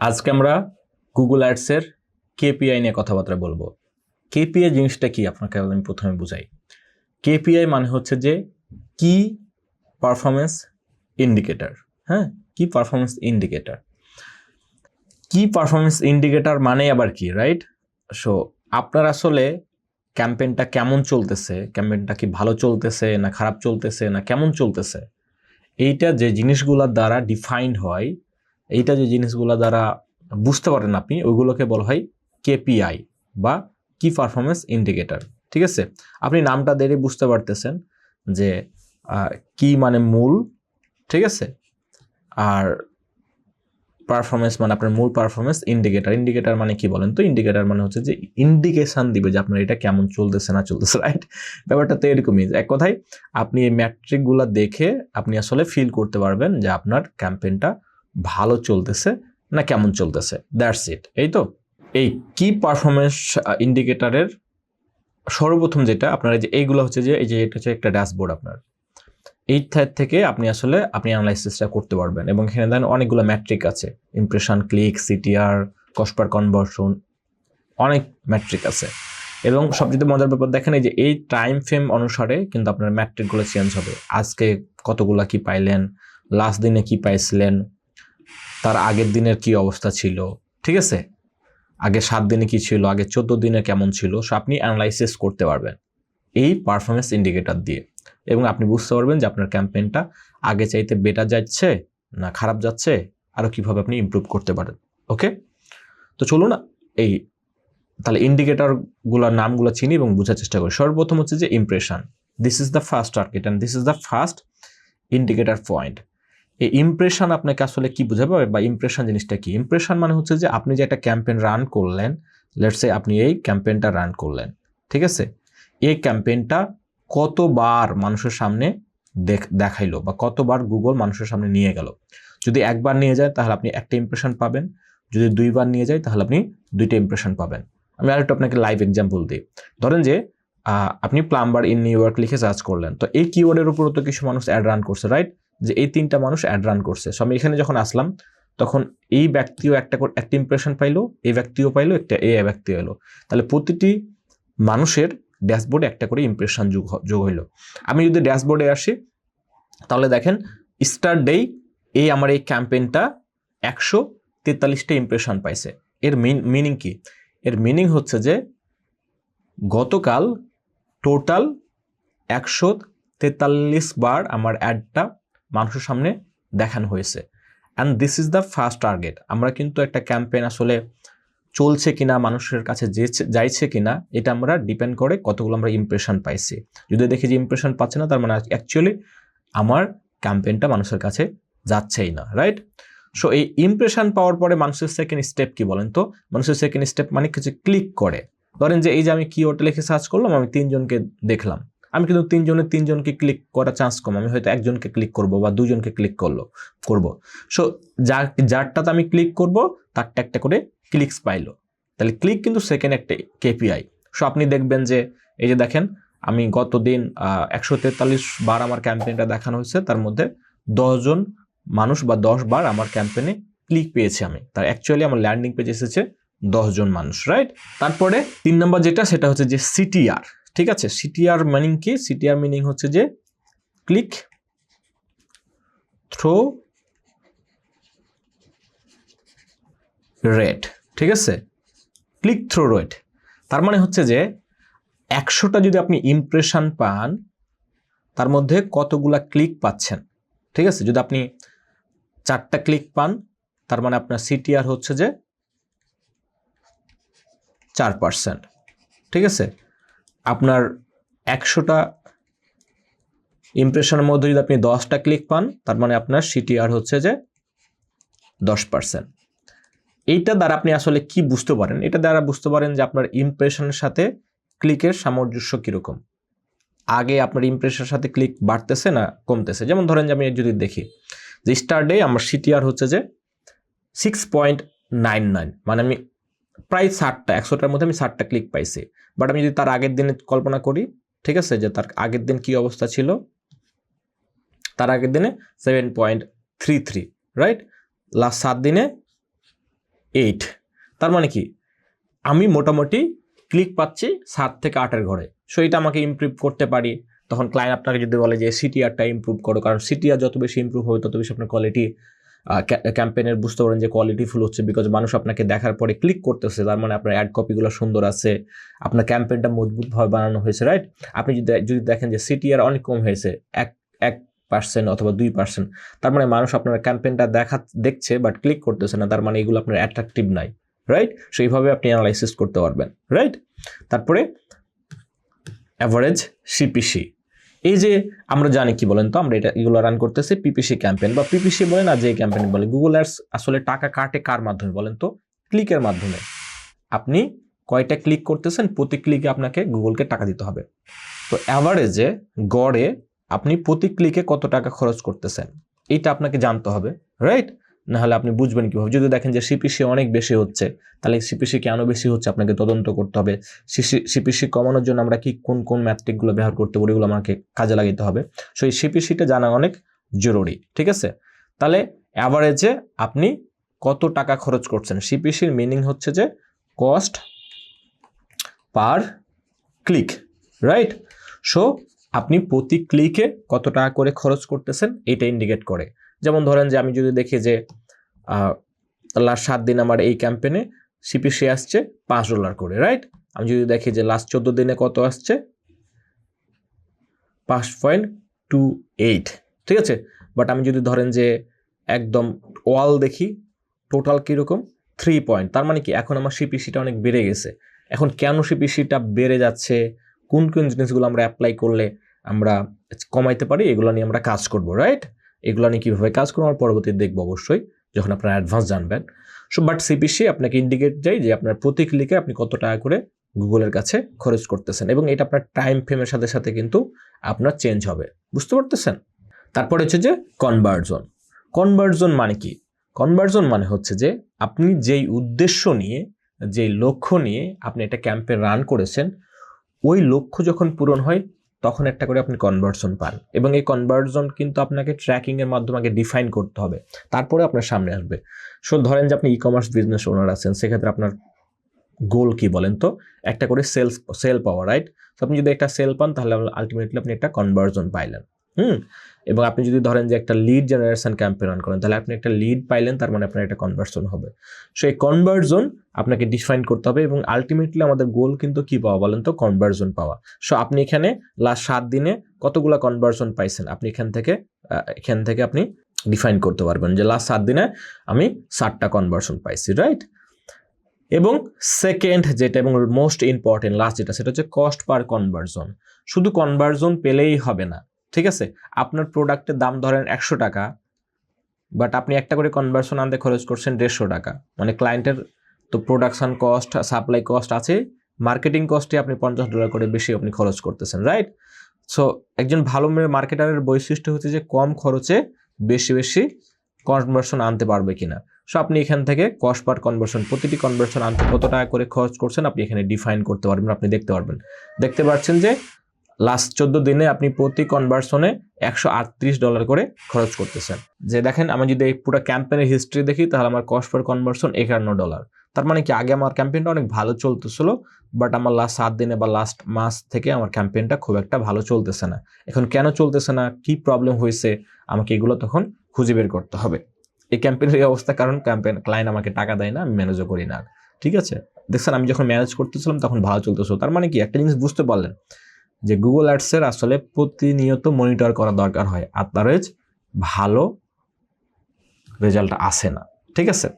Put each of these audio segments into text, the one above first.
আজকে আমরা Google অ্যাডসের KPI নিয়ে কথাবার্তা বলব। কেপিআই জিনিসটা কি? আপনাকে আমি প্রথমে বুঝাই। কেপিআই মানে হচ্ছে যে কি পারফরমেন্স ইন্ডিকেটর হ্যাঁ কি পারফরমেন্স ইন্ডিকেটর কি পারফরমেন্স ইন্ডিকেটর মানে আবার কি রাইট সো আপনার আসলে ক্যাম্পেইনটা কেমন চলতেছে? ক্যাম্পেইনটা কি ভালো চলতেছে না খারাপ চলতেছে না কেমন চলতেছে? এইটা যে জিনিসগুলোর দ্বারা ডিফাইন্ড হয় এইটা যে জিনিসগুলো দ্বারা বুঝতে পারেন আপনি, ওইগুলোকে বলা হয় কেপিআই বা কি পারফরমেন্স ইন্ডিকেটর ঠিক আছে? আপনি নামটা দেখে বুঝতে পারতেছেন যে কি মানে মূল, ঠিক আছে? আর পারফরমেন্স মানে আপনার মূল পারফরমেন্স ইন্ডিকেটর ইন্ডিকেটর মানে কি বলেন তো? ইন্ডিকেটর মানে হচ্ছে যে ইন্ডিকেশন দিবে যে আপনার এটা কেমন চলতেছে, না চলতেছে রাইট ব্যাপারটা তো এরকমই। এক কথায়, আপনি এই ম্যাট্রিকগুলো দেখে আপনি আসলে ফিল করতে পারবেন যে আপনার ক্যাম্পেইনটা ভালো চলতেছে না কেমন চলতেছে? দ্যাটস ইট এই তো? এই কি পারফরমেন্স ইন্ডিকেটারের সর্বপ্রথম যেটা আপনার যে এইগুলো হচ্ছে যে, এই যে এটা হচ্ছে একটা ড্যাশবোর্ড আপনার। এই থ্যার থেকে আপনি আসলে আপনি অ্যানালাইসিসটা করতে পারবেন এবং এখানে দেন অনেকগুলো ম্যাট্রিক আছে। Impression click CTR cost per conversion অনেক ম্যাট্রিক আছে। এবং সবচেয়ে মজার ব্যাপার দেখেন, এই যে এই টাইম ফ্রেম অনুসারে কিন্তু আপনার ম্যাট্রিকগুলো চেঞ্জ হবে। আজকে কতগুলা কি পাইলেন লাস্ট দিনে কি পাইছিলেন তার আগের দিনের কি অবস্থা ছিল? ঠিক আছে? আগে সাত দিনে কি ছিল? আগে চোদ্দ দিনে কেমন ছিল? সো আপনি অ্যানালাইসিস করতে পারবেন। এই পারফরমেন্স ইন্ডিকেটর দিয়ে। এবং আপনি বুঝতে পারবেন যে আপনার ক্যাম্পেইনটা আগে চাইতে বেটার যাচ্ছে না খারাপ যাচ্ছে? আরও কীভাবে আপনি ইমপ্রুভ করতে পারেন? ওকে তো চলুন এই, তাহলে ইন্ডিকেটরগুলোর নামগুলো চিনি এবং বোঝার চেষ্টা করি। সর্বপ্রথম হচ্ছে যে impression this is the first target and this is the first indicator point এই ইমপ্রেশন আপনাকে আসলে কি বোঝাবে বা ইমপ্রেশন জিনিসটা কি? ইমপ্রেশন মানে হচ্ছে যে আপনি যে একটা ক্যাম্পেইন রান করলেন লেটসে আপনি এই ক্যাম্পেইনটা রান করলেন, ঠিক আছে? এই ক্যাম্পেইনটা কতবার মানুষের সামনে দেখ, দেখাইলো বা কতবার গুগল মানুষের সামনে নিয়ে গেল? যদি একবার নিয়ে যায়, তাহলে আপনি একটা ইমপ্রেশন পাবেন। যদি দুইবার নিয়ে যায়, তাহলে আপনি দুইটা ইমপ্রেশন পাবেন। আমি আরেকটু আপনাকে লাইভ এক্সাম্পল দিই। ধরেন যে আপনি প্লাম্বার ইন নিউ ইয়র্ক লিখে সার্চ করলেন। তো এই কিওয়ার্ডের উপরও তো কিছু মানুষ অ্যাড রান করছে রাইট যে এই তিনটা মানুষ অ্যাড রান করছে। সো আমি এখানে যখন আসলাম, তখন এই ব্যক্তিও একটা করে, একটা ইমপ্রেশন পাইলো, এই ব্যক্তিও পাইলো, একটা এ ব্যক্তি এলো। তাহলে প্রতিটি মানুষের ড্যাশবোর্ডে একটা করে ইমপ্রেশন যোগ যোগ হইল। আমি যদি ড্যাশবোর্ডে আসি, তাহলে দেখেন স্টার ডেই এই আমার এই ক্যাম্পেইনটা একশো তেতাল্লিশটা ইমপ্রেশন পাইছে। এর মিনিং কি? এর মিনিং হচ্ছে যে, গতকাল টোটাল একশো তেতাল্লিশ বার আমার অ্যাডটা মানুষের সামনে দেখানো হয়েছে। And this is the first target আমরা কিন্তু একটা ক্যাম্পেইন আসলে চলছে কিনা, মানুষের কাছে যাইছে কিনা, এটা আমরা ডিপেন্ড করে কতগুলো আমরা ইমপ্রেশন পাইছি। যদি দেখি যে ইমপ্রেশন পাচ্ছে না, তার মানে অ্যাকচুয়ালি আমার ক্যাম্পেইনটা মানুষের কাছে যাচ্ছেই না রাইট সো এই ইমপ্রেশন পাওয়ার পরে মানুষের সেকেন্ড স্টেপ কি বলেন তো? মানুষের সেকেন্ড স্টেপ মানে কিছু ক্লিক করে। ধরেন যে এই যে আমি কি ওটা লিখে সার্চ করলাম, আমি তিনজনকে দেখলাম। আমি কিন্তু তিনজনের তিনজনকে ক্লিক করার চান্স কম। আমি হয়তো একজনকে ক্লিক করব বা দুজনকে ক্লিক করল, করব। সো যার যারটাতে আমি ক্লিক করব, তারটা একটা করে ক্লিকস পাইলো। তাহলে ক্লিক কিন্তু সেকেন্ড একটা কেপিআই সো আপনি দেখবেন যে, এই যে দেখেন, আমি গত দিন একশো তেতাল্লিশ বার আমার ক্যাম্পেইনটা দেখানো হয়েছে। তার মধ্যে দশজন মানুষ বা দশ বার আমার ক্যাম্পেইনে ক্লিক পেয়েছি আমি। তার অ্যাকচুয়ালি আমার ল্যান্ডিং পেজ এসেছে দশজন মানুষ রাইট তারপরে তিন নম্বর যেটা, সেটা হচ্ছে যে সিটিআর ঠিক আছে? সিটিআর মিনিং কি? সিটিআর মিনিং হচ্ছে যে ক্লিক থ্রো রেট ঠিক আছে? ক্লিক থ্রো রেট তার মানে হচ্ছে যে একশোটা যদি আপনি ইমপ্রেশন পান, তার মধ্যে কতগুলা ক্লিক পাচ্ছেন? ঠিক আছে? যদি আপনি চারটা ক্লিক পান, তার মানে আপনার সিটিআর হচ্ছে যে চার পার্সেন্ট ঠিক আছে? আপনার একশোটা ইমপ্রেশনের মধ্যে যদি আপনি দশটা ক্লিক পান, তার মানে আপনার সিটিআর হচ্ছে যে দশ পার্সেন্ট এইটা দ্বারা আপনি আসলে কি বুঝতে পারেন? এটা দ্বারা বুঝতে পারেন যে আপনার ইমপ্রেশনের সাথে ক্লিকের সামঞ্জস্য কীরকম। আগে আপনার ইমপ্রেশনের সাথে ক্লিক বাড়তেছে না কমতেছে? যেমন ধরেন যে আমি যদি দেখি যে স্টার ডে আমার সিটিআর হচ্ছে যে সিক্স পয়েন্ট নাইন নাইন মানে আমি প্রায় ষাটটা, একশোটার মধ্যে আমি ষাটটা ক্লিক পাইছি। বাট আমি যদি তার আগের দিনে কল্পনা করি, ঠিক আছে, যে তার আগের দিন কি অবস্থা ছিল? তার আগের দিনে seven point three three right last সাত দিনে এইট তার মানে কি? আমি মোটামুটি ক্লিক পাচ্ছি সাত থেকে আটের ঘরে। সো এটা আমাকে ইমপ্রুভ করতে পারি। তখন ক্লায়েন্ট আপনাকে যদি বলে যে সিটিআরটা ইমপ্রুভ করো। কারণ সিটিআর যত বেশি ইমপ্রুভ হবে, তত বেশি আপনার কোয়ালিটি ক্যাম্পেনের বুঝতে পারেন যে কোয়ালিটি ফুল হচ্ছে বিকজ মানুষ আপনাকে দেখার পরে ক্লিক করতেছে, তার মানে আপনার অ্যাড কপিগুলো সুন্দর আছে, আপনার ক্যাম্পেনটা মজবুতভাবে বানানো হয়েছে রাইট আপনি যদি যদি দেখেন যে সিটিআর অনেক কম হয়েছে, এক এক পার্সেন্ট অথবা দুই পার্সেন্ট তার মানে মানুষ আপনার ক্যাম্পেনটা দেখা, দেখছে বাট ক্লিক করতেছে না, তার মানে এগুলো আপনার অ্যাট্রাকটিভ নাই রাইট সেইভাবে আপনি অ্যানালাইসিস করতে পারবেন রাইট তারপরে অ্যাভারেজ সিপিসি এই যে আমরা জানি কি বলেন তো, আমরা এটা এগুলো রান করতেছি পিপিসি ক্যাম্পেন বা পিপিসি বলেন আর যে ক্যাম্পেন বলে গুগল অ্যাডস আসলে টাকা কাটে কার মাধ্যমে বলেন তো? ক্লিকের মাধ্যমে। আপনি কয়টা ক্লিক করতেছেন, প্রতি ক্লিকে আপনাকে গুগলকে টাকা দিতে হবে। তো অ্যাভারেজে গড়ে আপনি প্রতি ক্লিকে কত টাকা খরচ করতেছেন, এটা আপনাকে জানতে হবে রাইট নাহলে আপনি বুঝবেন কীভাবে। যদি দেখেন যে সিপিসি অনেক বেশি হচ্ছে, তাহলে সিপিসি কেন বেশি হচ্ছে? আপনাকে তদন্ত করতে হবে। সিপিসি কমানোর জন্য আমরা কি কোন কোন ম্যাট্রিকগুলো ব্যবহার করতে পারি এগুলো আমাকে কাজে লাগাতে হবে। সো এই সিপিসিটা জানা অনেক জরুরি, ঠিক আছে? তাহলে অ্যাভারেজে আপনি কত টাকা খরচ করছেন? সিপিসির মিনিং হচ্ছে যে cost per click right so আপনি প্রতি ক্লিকে কত টাকা করে খরচ করতেছেন? এটা ইন্ডিকেট করে। যেমন ধরেন যে আমি যদি দেখি যে লাস্ট সাত দিন আমার এই ক্যাম্পেনে সিপিসি আসছে পাঁচ ডলার করে রাইট আমি যদি দেখি যে লাস্ট চোদ্দ দিনে কত আসছে? পাঁচ পয়েন্ট টু এইট ঠিক আছে? বাট আমি যদি ধরেন যে একদম ওয়াল দেখি টোটাল কীরকম? থ্রি পয়েন্ট তার মানে কি এখন আমার সিপিসিটা অনেক বেড়ে গেছে। এখন কেন সিপিসিটা বেড়ে যাচ্ছে? কোন কোন জিনিসগুলো আমরা অ্যাপ্লাই করলে আমরা কমাইতে পারি? এগুলো নিয়ে আমরা কাজ করব রাইট এগুলো নিয়ে কীভাবে কাজ করব? আমরা পরবর্তীতে দেখব অবশ্যই। যখন আপনারা অ্যাডভান্স জানবেন। সো বাট সিপিসি আপনাকে ইন্ডিকেট যায় যে আপনার প্রতি ক্লিকে আপনি কত টাকা করে গুগলের কাছে খরচ করতেছেন এবং এটা আপনার টাইম ফ্রেমের সাথে সাথে কিন্তু আপনার চেঞ্জ হবে। বুঝতে পারতেছেন? তারপরে হচ্ছে যে কনভার্জন কনভার্জন মানে কি? কনভার্জন মানে হচ্ছে যে আপনি যেই উদ্দেশ্য নিয়ে, যেই লক্ষ্য নিয়ে আপনি একটা ক্যাম্পে রান করেছেন, ওই লক্ষ্য যখন পূরণ হয় তখন একটা করে আপনি কনভার্সন পান। এবং এই কনভার্সন কিন্তু আপনাকে ট্র্যাকিংয়ের মাধ্যমে আগে ডিফাইন করতে হবে। তারপরে আপনার সামনে আসবে। সো ধরেন যে আপনি ই কমার্স বিজনেস ওনার আছেন, সেক্ষেত্রে আপনার গোল কি বলেন তো? একটা করে সেলস সেল পাওয়া রাইট তো আপনি যদি একটা সেল পান, তাহলে আলটিমেটলি আপনি একটা কনভার্সন পাইলেন। হুম, এবং আপনি যদি ধরেন যে একটা লিড জেনারেশন ক্যাম্পেন রান করেন, তাহলে আপনি একটা লিড পাইলেন, তার মানে আপনার একটা কনভার্সন হবে। সো এই কনভার্সন আপনাকে ডিফাইন করতে হবে এবং আলটিমেটলি আমাদের গোল কিন্তু কি পাওয়া বলেন তো? কনভার্সন পাওয়া। সো আপনি এখানে লাস্ট সাত দিনে কতগুলো কনভার্সন পাইছেন? আপনি এখান থেকে এখান থেকে আপনি ডিফাইন করতে পারবেন যে লাস্ট সাত দিনে আমি ষাটটা কনভার্সন পাইছি রাইট এবং সেকেন্ড যেটা এবং মোস্ট ইম্পর্টেন্ট লাস্ট যেটা, সেটা হচ্ছে কস্ট পার কনভার্সন শুধু কনভার্সন পেলেই হবে না। ঠিক আছে? আপনার প্রোডাক্টের দাম ধরেন একশো টাকা বাট আপনি একটা করে কনভার্সন আনতে খরচ করছেন দেড়শো টাকা। মানে ক্লায়েন্টের তো প্রোডাকশন কস্ট সাপ্লাই কস্ট আছে মার্কেটিং কস্টে আপনি পঞ্চাশ ডলার করে বেশি আপনি খরচ করতেছেন রাইট সো একজন ভালো মার্কেটারের বৈশিষ্ট্য হচ্ছে যে কম খরচে বেশি বেশি কনভার্সন আনতে পারবে কিনা। সো আপনি এখান থেকে কস্ট পার কনভার্সন প্রতিটি কনভার্সন আনতে কত টাকা করে খরচ করছেন, আপনি এখানে ডিফাইন করতে পারবেন, আপনি দেখতে পারবেন। দেখতে পাচ্ছেন যে লাস্ট চোদ্দ দিনে আপনি প্রতি কনভার্সনে একশো আটত্রিশ ডলার করে খরচ করতেছেন। যে দেখেন, আমি যদি এই পুরো ক্যাম্পেনের হিস্ট্রি দেখি, তাহলে আমার কস্ট পার কনভার্সন একান্ন ডলার তার মানে কি, আগে আমার ক্যাম্পেইনটা অনেক ভালো চলতেছিল বাট আমার লাস্ট সাত দিনে বা লাস্ট মাস থেকে আমার ক্যাম্পেইনটা খুব একটা ভালো চলতেছে না। এখন কেন চলতেছে না? কি প্রবলেম হয়েছে? আমাকে এগুলো তখন খুঁজে বের করতে হবে। এই ক্যাম্পেইনের এই অবস্থা কারণ ক্যাম্পেইন ক্লায়েন্ট আমাকে টাকা দেয় না, আমি ম্যানেজও করি না। ঠিক আছে? দেখছেন, আমি যখন ম্যানেজ করতেছিলাম, তখন ভালো চলতেছিল। তার মানে কি, একটা জিনিস বুঝতে পারলেন যে গুগল অ্যাডসের আসলে প্রতিনিয়ত মনিটর করা দরকার হয়। আদারওয়াইজ ভালো রেজাল্ট আসে না। ঠিক আছে?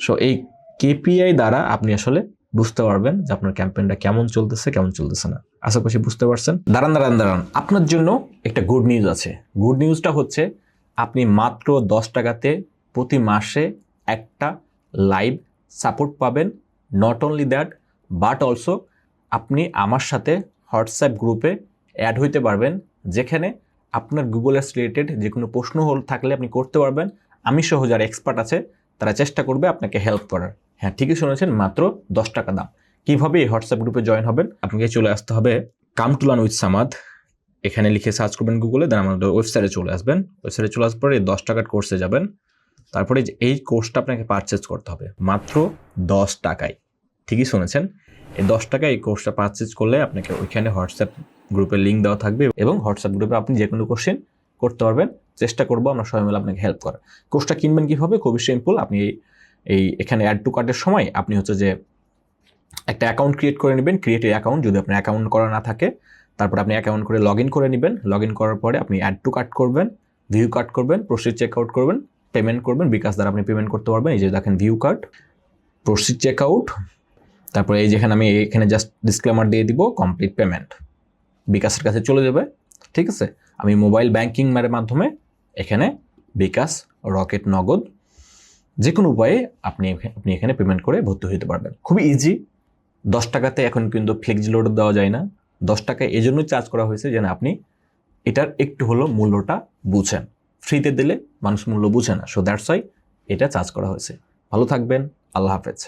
সো এই কেপিআই দ্বারা আপনি আসলে বুঝতে পারবেন যে আপনার ক্যাম্পেইনটা কেমন চলতেছে কেমন চলতেছে না। আশা করছি বুঝতে পারছেন। দাঁড়ান দাঁড়ান দাঁড়ান। আপনার জন্য একটা গুড নিউজ আছে। গুড নিউজটা হচ্ছে আপনি মাত্র দশ টাকাতে প্রতি মাসে একটা লাইভ সাপোর্ট পাবেন। Not only that but also আপনি আমার সাথে হোয়াটসঅ্যাপ গ্রুপে অ্যাড হইতে পারবেন, যেখানে আপনার গুগল অ্যাস রিলেটেড যে কোনো প্রশ্ন হল, থাকলে আপনি করতে পারবেন। আমি সহ যারা এক্সপার্ট আছে, তারা চেষ্টা করবে আপনাকে হেল্প করার। হ্যাঁ ঠিকই শুনেছেন, মাত্র দশ টাকা দাম। কীভাবে এই হোয়াটসঅ্যাপ গ্রুপে জয়েন হবেন? আপনাকে চলে আসতে হবে কাম উইথ সামাদ। এখানে লিখে সার্চ করবেন গুগলে, দেন আমাদের ওয়েবসাইটে চলে আসবেন। ওয়েবসাইটে চলে আসার পরে দশ টাকার কোর্সে যাবেন। তারপরে এই কোর্সটা আপনাকে পারচেস করতে হবে, মাত্র দশ টাকায়। ঠিকই শুনেছেন? এই দশ টাকায় এই কোর্সটা পারচেজ করলে আপনাকে ওইখানে হোয়াটসঅ্যাপ গ্রুপের লিঙ্ক দেওয়া থাকবে এবং হোয়াটসঅ্যাপ গ্রুপে আপনি যে কোনো কোশ্চেন করতে পারবেন। চেষ্টা করব আমরা সবাই মিলে আপনাকে হেল্প করার। কোর্সটা কিনবেন কীভাবে? খুবই সিম্পল আপনি এই- এখানে অ্যাড টু কার্ডের সময় আপনি হচ্ছে যে একটা অ্যাকাউন্ট ক্রিয়েট করে নেবেন। ক্রিয়েট অ্যাকাউন্ট যদি আপনার অ্যাকাউন্ট করা না থাকে, তারপর আপনি অ্যাকাউন্ট করে লগ ইন করে নেবেন। লগ ইন করার পরে আপনি অ্যাড টু কার্ড করবেন ভিউ কার্ড করবেন প্রসিড চেক আউট করবেন পেমেন্ট করবেন। বিকাশ দ্বারা আপনি পেমেন্ট করতে পারবেন। এই যে দেখেন view card proceed check out তারপরে এই যেখানে আমি এখানে জাস্ট ডিসক্লেমার দিয়ে দিব কমপ্লিট পেমেন্ট বিকাশের কাছে চলে যাবে, ঠিক আছে? আমি মোবাইল ব্যাংকিং এর মাধ্যমে এখানে বিকাশ, রকেট, নগদ যে কোনো উপায়ে আপনি আপনি এখানে পেমেন্ট করে ভর্তি হতে পারবেন। খুবই ইজি দশ টাকাতে এখন কিন্তু ফ্লেক্সি লোড দেওয়া যায় না। দশ টাকা এই জন্যই চার্জ করা হয়েছে যেন আপনি এটার একটু হলো মূল্যটা বুঝেন। ফ্রিতে দিলে মানুষ মূল্য বুঝে না। সো দ্যাটস ওয়াই এটা চার্জ করা হয়েছে। ভালো থাকবেন। আল্লাহ হাফেজ।